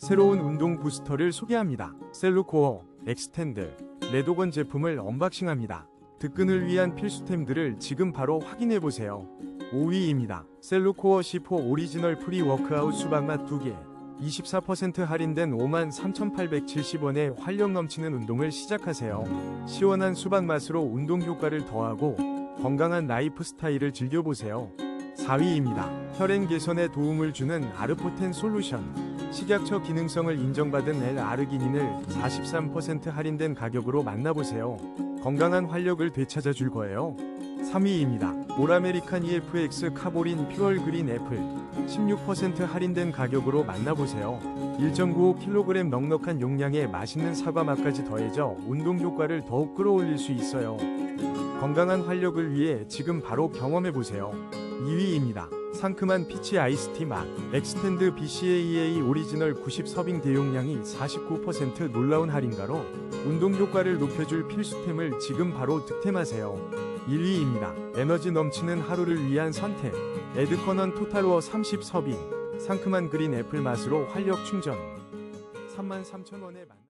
새로운 운동 부스터를 소개합니다. 셀루코어, 엑스텐드, 레도건 제품을 언박싱합니다. 득근을 위한 필수템들을 지금 바로 확인해보세요. 5위입니다. 셀루코어 C4 오리지널 프리 워크아웃 수박맛 2개 24% 할인된 53,870원에 활력 넘치는 운동을 시작하세요. 시원한 수박 맛으로 운동 효과를 더하고 건강한 라이프 스타일을 즐겨보세요. 4위입니다. 혈행 개선에 도움을 주는 아르포텐 솔루션. 식약처 기능성을 인정받은 L-아르기닌을 43% 할인된 가격으로 만나보세요. 건강한 활력을 되찾아 줄 거예요. 3위입니다. 올아메리칸 EFX 카보린 퓨얼 그린 애플 16% 할인된 가격으로 만나보세요. 1.95kg 넉넉한 용량의 맛있는 사과 맛까지 더해져 운동 효과를 더욱 끌어올릴 수 있어요. 건강한 활력을 위해 지금 바로 경험해보세요. 2위입니다. 상큼한 피치 아이스티 맛 엑스텐드 BCAEA 오리지널 90 서빙 대용량이 49% 놀라운 할인가로 운동 효과를 높여줄 필수템을 지금 바로 득템하세요. 1위입니다. 에너지 넘치는 하루를 위한 선택 에드커넌 토탈워 30 서빙 상큼한 그린 애플 맛으로 활력 충전 33,000원에 만